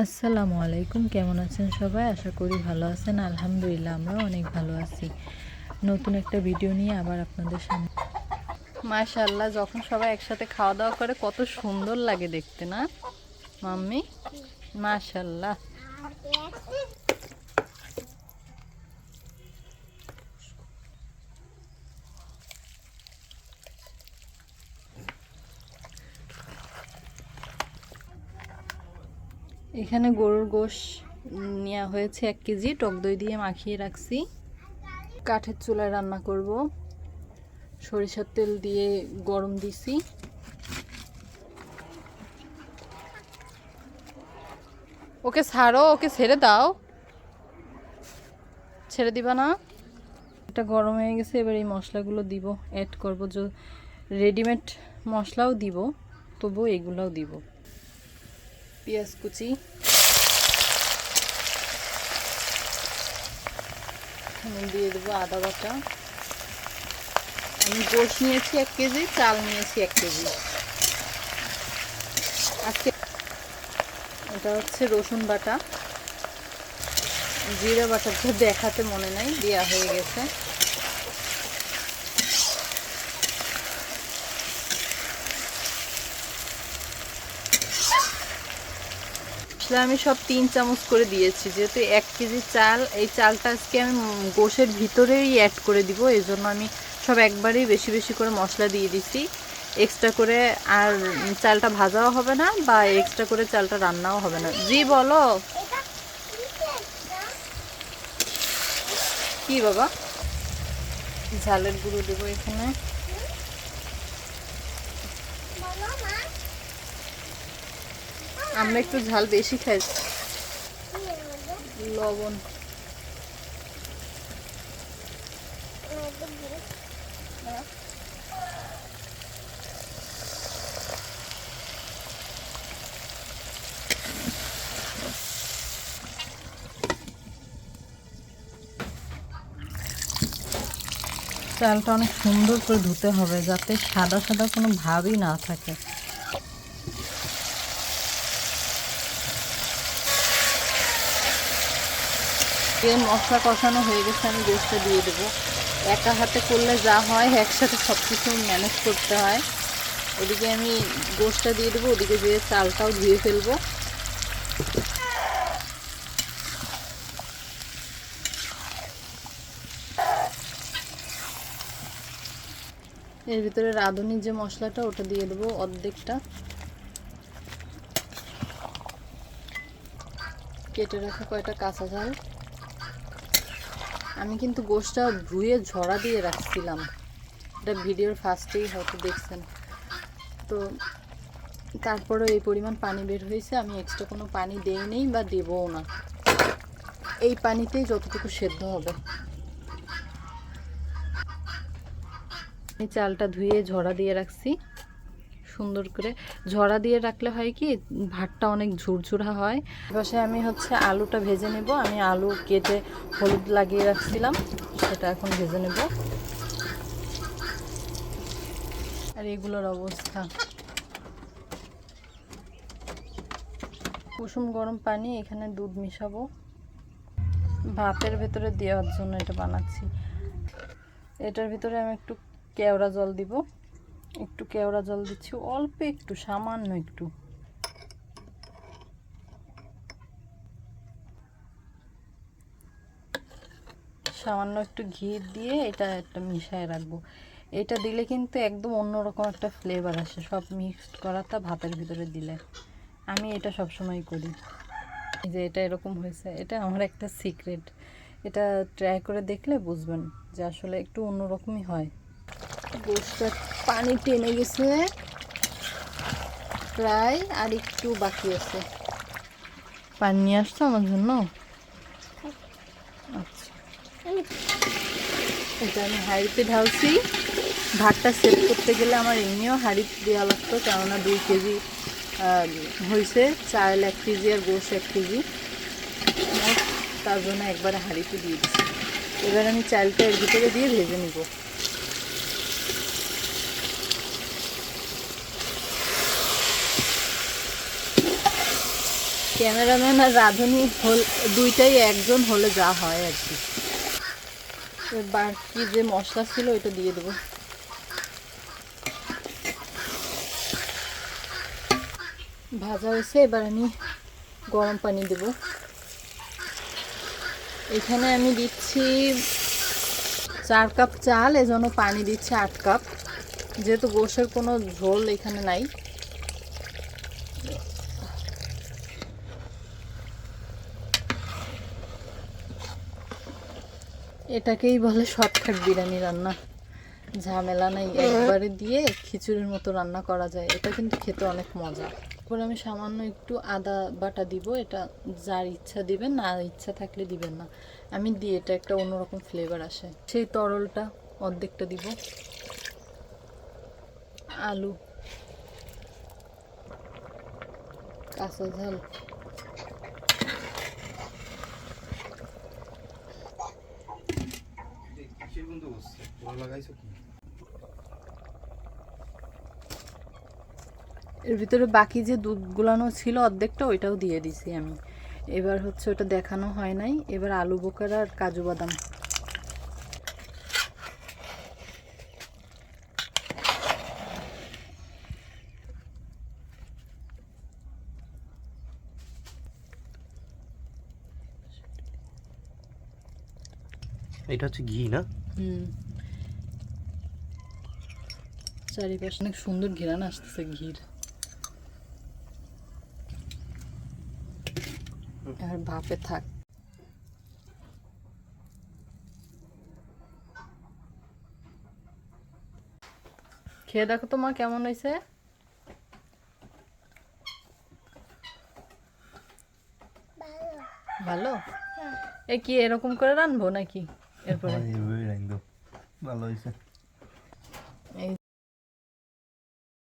আসসালামু আলাইকুম, কেমন আছেন সবাই? আশা করি ভালো আছেন। আলহামদুলিল্লাহ আমরা অনেক ভালো আছি। নতুন একটা ভিডিও নিয়ে আবার আপনাদের সামনে। মাশাল্লাহ যখন সবাই একসাথে খাওয়া দাওয়া করে, কত সুন্দর লাগে দেখতে না? মাম্মি? মাশাল্লাহ এখানে গরুর গোশ নেওয়া হয়েছে এক কেজি, টক দই দিয়ে মাখিয়ে রাখছি। কাঠের চুলায় রান্না করব। সরিষার তেল দিয়ে গরম দিছি। ওকে ছাড়ো, ওকে ছেড়ে দাও। ছেড়ে দিবা না? এটা গরম হয়ে গেছে, এবার এই মশলাগুলো দিব অ্যাড করব। যে রেডিমেড মশলাও দিব, তবুও এগুলোও দিব। পেঁয়াজ কুচি দিয়ে দেবো আদা বাটা। আমি গোশ নিয়েছি এক কেজি, চাল নিয়েছি এক কেজি। আজকে এটা হচ্ছে রসুন বাটা। জিরা বাটাটা দেখাতে মনে নাই দেওয়া হয়ে গেছে। আসলে আমি সব তিন চামচ করে দিয়েছি। যেহেতু এক কেজি চাল, এই চালটা আজকে আমি গোশের ভিতরেই অ্যাড করে দিব। এই জন্য আমি সব একবারেই বেশি বেশি করে মশলা দিয়ে দিছি এক্সট্রা করে আর চালটা ভাজাও হবে না বা এক্সট্রা করে চালটা রান্নাও হবে না। জি, বলো। কি বাবা? ঝালের গুঁড়ো দেবো এখানে। আমরা একটু ঝাল বেশি খাই। লবণ। চালটা অনেক সুন্দর করে ধুতে হবে যাতে সাদা সাদা কোনো ভাবই না থাকে। দিয়ে মশলা কষানো হয়ে গেছে, আমি গোষ্ঠটা দিয়ে দেবো। একা হাতে করলে যা হয়, একসাথে সব কিছু ম্যানেজ করতে হয়। ওদিকে আমি গোষ্ঠটা দিয়ে দেবো, ওদিকে দিয়ে চালটাও ধুয়ে ফেলব। এর ভিতরে রাঁধুনির যে মশলাটা, ওটা দিয়ে দেবো অর্ধেকটা। কেটে রাখা কয়টা কাঁচা ঝাল আমি কিন্তু গোশটা ধুয়ে ঝরা দিয়ে রাখছিলাম। এটা ভিডিওর ফার্স্টেই হয়তো দেখছেন। তো তারপরে এই পরিমাণ পানি বের হয়েছে। আমি এক্সট্রা কোনো পানি দেই নেই বা দেবও না। এই পানিতেই যতটুকু সেদ্ধ হবে। চালটা ধুয়ে ঝরা দিয়ে রাখছি। সুন্দর করে ঝরা দিয়ে রাখলে হয় কি, ভাতটা অনেক ঝুরঝুরা হয়। পাশে আমি হচ্ছে আলুটা ভেজে নেব। আমি আলু কেটে হলুদ লাগিয়ে রাখছিলাম, সেটা এখন ভেজে নেব। আর এগুলোর অবস্থা। কুসুম গরম পানি, এখানে দুধ মিশাবো। ভাতের ভেতরে দেওয়ার জন্য এটা বানাচ্ছি। এটার ভিতরে আমি একটু কেওড়া জল দিব। একটু কেওড়া জল দিচ্ছি, অল্প একটু, সামান্য একটু। সামান্য একটু ঘি দিয়ে এটা একটা মিশায় রাখব। এটা দিলে কিন্তু একদম অন্যরকম একটা ফ্লেভার আসে, সব মিক্সড করাটা ভাতের ভিতরে দিলে। আমি এটা সবসময় করি। যে এটা এরকম হয়েছে, এটা আমার একটা সিক্রেট এটা ট্রাই করে দেখলে বুঝবেন যে আসলে একটু অন্যরকমই হয়। গোসটা পানি টেনে গেছে। প্রায় আর একটু বাকি আছে। পানি নিয়ে আমার জন্য? আচ্ছা। এটা আমি হাঁড়িতে ঢালছি। ভাতটা সেট করতে গেলে আমার এমনিও হাঁড়ি দেওয়া লাগতো, কেননা দুই কেজি হয়েছে। চাল এক কেজি আর গোস এক কেজি। তার জন্য একবারে হাঁড়িতে দিয়ে দিচ্ছি এবার আমি চালটা এর ভিতরে দিয়ে ভেজে নিব। ক্যামেরাম্যান আর রাঁধুনি হল, দুইটাই একজন হলে যা হয় আর কি। বাকি যে মশলা ছিল ওইটা দিয়ে দেবো। ভাজা হয়েছে, এবার আমি গরম পানি দেব। এখানে আমি দিচ্ছি চার কাপ চাল, এজন্য পানি দিচ্ছি আট কাপ। যেহেতু গোশের কোনো ঝোল এখানে নাই এটাকেই বলে শর্টকাট বিরিয়ানি রান্না। ঝামেলা নাই, একবারে দিয়ে খিচুড়ির মতো রান্না করা যায়। এটা কিন্তু খেতে অনেক মজা। এরপর আমি সামান্য একটু আদা বাটা দিব, এটা যার ইচ্ছা দিবেন, না ইচ্ছা থাকলে দিবেন না। আমি দিই এটা একটা অন্যরকম ফ্লেভার আসে। সেই তরলটা অর্ধেকটা দিব। আলু, কাঁচা ঝাল। বসছে লাগাইছো কি? এর ভিতরে বাকি যে দুধ গুলানো ছিল অর্ধেকটা ওইটাও দিয়ে দিছি আমি। এবার হচ্ছে ওটা দেখানো হয় নাই। এবার আলু বোকার আর কাজু বাদাম। এটা হচ্ছে ঘি না? চারিপাশে অনেক সুন্দর ঘিরান আসতেছে ঘির। আর ভাপে থাক। খেয়ে দেখো তো মা কেমন হয়েছে? ভালো। এ কি এরকম করে রানবো নাকি? এরপরে? ভালো হয়েছে